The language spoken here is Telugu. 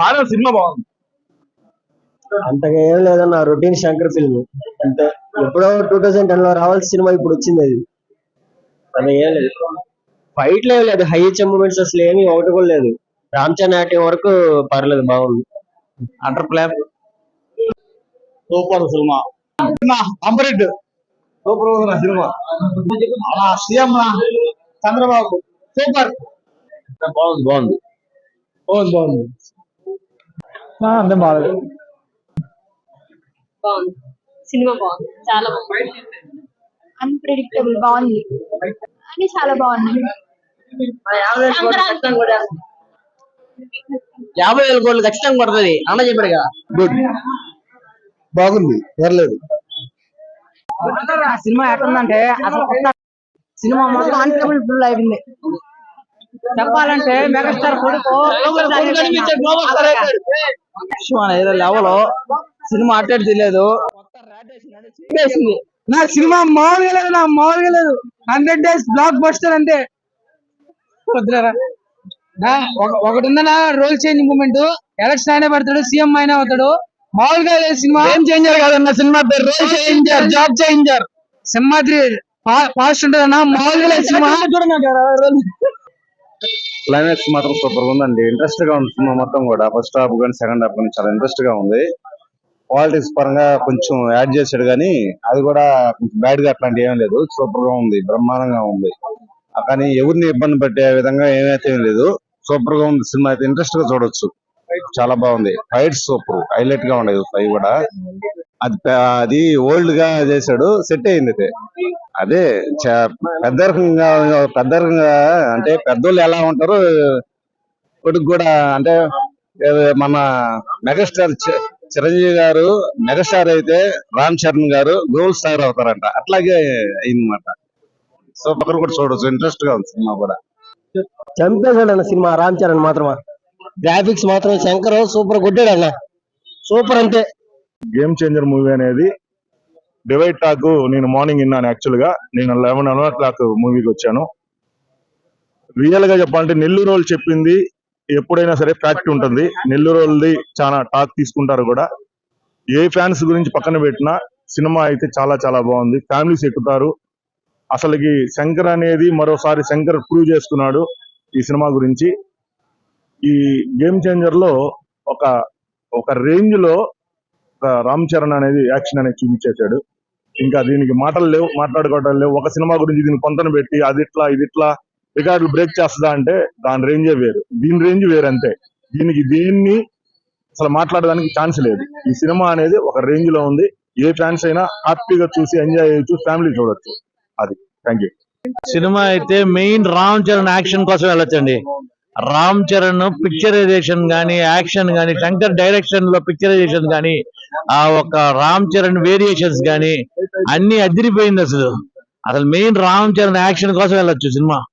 బాగా సినిమా బాగుంది. అంతగా ఏం లేదన్న రొటీన్ శంకర్ ఫిల్మ్ అంతే ఎప్పుడో టూ థౌజండ్ టెన్లో రావాల్సిన సినిమా ఇప్పుడు వచ్చింది అది. అది ఏం లేదు. ఫైట్ లేదు. లేదు హై మూమెంట్స్ అసలు ఏమీ ఒకటి కూడా లేదు. రామ్ చరణ్ యాక్టింగ్ వరకు పర్లేదు బాగుంది. Under plan super cinema. అంబరెడ్ super cinema. CM Chandrababu. Super. బాగుంది బాగుంది. బాగుంది బాగుంది. అంతే బాగాలేదు బాగుంది. సినిమా బాగుంది. చాలా బాగుంది. అన్ప్రెడిక్టబుల్ బాగుంది. అని చాలా బాగుంది. యాభై వేల కోట్లు ఖచ్చితంగా పడుతుంది అన్న చెప్పాడు కదా. గుడ్ బాగుంది. పర్లేదు. సినిమా ఎట్లుందంటే అసలు సినిమా మొత్తం అన్టేబుల్ ఫుల్ అయిపోయింది. చెప్పాలంటే మెగాస్టార్ కొడుకు లెవెల్ సినిమా అట్టేది తెలియదు నాకు సినిమా మామూలుగా లేదు నా మామూలుగా లేదు. హండ్రెడ్ డేస్ బ్లాక్ బస్టర్ అంతే. ఒక- ఒకటి ఉందన్నా రోల్ చేంజ్ మూమెంట్ ఎలక్షన్ అయినా పడతాడు సీఎం అయినా అవుతాడు. మామూలుగా లేదు సినిమా. ఏం చేంజర్ కాదన్న సినిమా పేరు? Role changer job changer Simhadri fast ఉంటుంది అన్న మామూలుగా లేదు సినిమా. క్లైమాక్స్ మాత్రం సూపర్గా ఉందండి. ఇంట్రెస్ట్గా ఉంది సినిమా మొత్తం కూడా. ఫస్ట్ హాఫ్ కానీ సెకండ్ హాఫ్ కానీ చాలా ఇంట్రెస్ట్గా ఉంది. క్వాలిటీస్ పరంగా కొంచెం యాడ్ చేశాడు కానీ అది కూడా కొంచెం బ్యాడ్గా అట్లాంటి ఏం లేదు. సూపర్గా ఉంది. బ్రహ్మాండంగా ఉంది. కానీ ఎవరిని ఇబ్బంది పెట్టే విధంగా ఏమైతే ఏం లేదు. సూపర్గా ఉంది సినిమా. అయితే ఇంట్రెస్ట్గా చూడొచ్చు. చాలా బాగుంది. ఫైట్ సూపర్ హైలైట్గా ఉండేది. ఫైవ్ కూడా. అది అది ఓల్డ్గా చేశాడు. సెట్ అయింది అయితే. అదే చ- పెద్ద రకంగా పెద్ద రకంగా అంటే పెద్దోళ్ళు ఎలా ఉంటారో కొడుకు కూడా అంటే మన మెగాస్టార్ చి- చిరంజీవి గారు మెగాస్టార్ అయితే రామ్ చరణ్ గారు గోల్డ్ స్టార్ అవుతారంట. అట్లాగే అయిందన్నమాట. సో ఒకరు కూడా చూడొచ్చు. ఇంట్రెస్ట్గా ఉంది సినిమా కూడా. చంపేశాడు అన్న సినిమా రామ్ చరణ్ మాత్రమా. గ్రాఫిక్స్ మాత్రం శంకర్ సూపర్ కొట్టాడు అన్న సూపర్ అంతే గేమ్ చేంజర్ మూవీ అనేది డివైడ్ టాక్ నేను మార్నింగ్ విన్నాను యాక్చువల్గా నేను లెవెన్ ఓ క్లాక్ మూవీకి వచ్చాను. రియల్గా చెప్పాలంటే నెల్లూరు వాళ్ళు చెప్పింది ఎప్పుడైనా సరే ఫ్యాక్ట్ ఉంటుంది. నెల్లూరు వాళ్ళది చాలా టాక్ తీసుకుంటారు కూడా. ఏ ఫ్యాన్స్ గురించి పక్కన పెట్టినా సినిమా అయితే చాలా చాలా బాగుంది. ఫ్యామిలీస్ ఎక్కుతారు. అసలుకి శంకర్ అనేది మరోసారి శంకర్ ప్రూవ్ చేసుకున్నాడు ఈ సినిమా గురించి. ఈ గేమ్ చేంజర్లో ఒక ఒక రేంజ్లో రామ్ చరణ్ అనేది యాక్షన్ అనేది చూపించేశాడు. ఇంకా దీనికి మాటలు లేవు మాట్లాడుకోవడం లేవు. ఒక సినిమా గురించి దీన్ని పొంతన పెట్టి అది ఇట్లా ఇది ఇట్లా రికార్డులు బ్రేక్ చేస్తుందా అంటే దాని రేంజే వేరు. దీని రేంజ్ వేరు అంతే దీనికి దీన్ని అసలు మాట్లాడడానికి ఛాన్స్ లేదు. ఈ సినిమా అనేది ఒక రేంజ్లో ఉంది. ఏ ఫ్యాన్స్ అయినా హ్యాపీగా చూసి ఎంజాయ్ చేయొచ్చు ఫ్యామిలీ చూడొచ్చు. అది. Thank you. సినిమా అయితే మెయిన్ రామ్ చరణ్ యాక్షన్ కోసం వెళ్ళొచ్చండి. రామ్ చరణ్ పిక్చరైజేషన్ గానీ యాక్షన్ గానీ శంకర్ డైరెక్షన్లో పిక్చరైజేషన్ గానీ ఆ ఒక రామ్ చరణ్ వేరియేషన్స్ గానీ అన్ని అదిరిపోయింది అసలు. అసలు మెయిన్ రామ్ చరణ్ యాక్షన్ కోసం వెళ్ళొచ్చు సినిమా.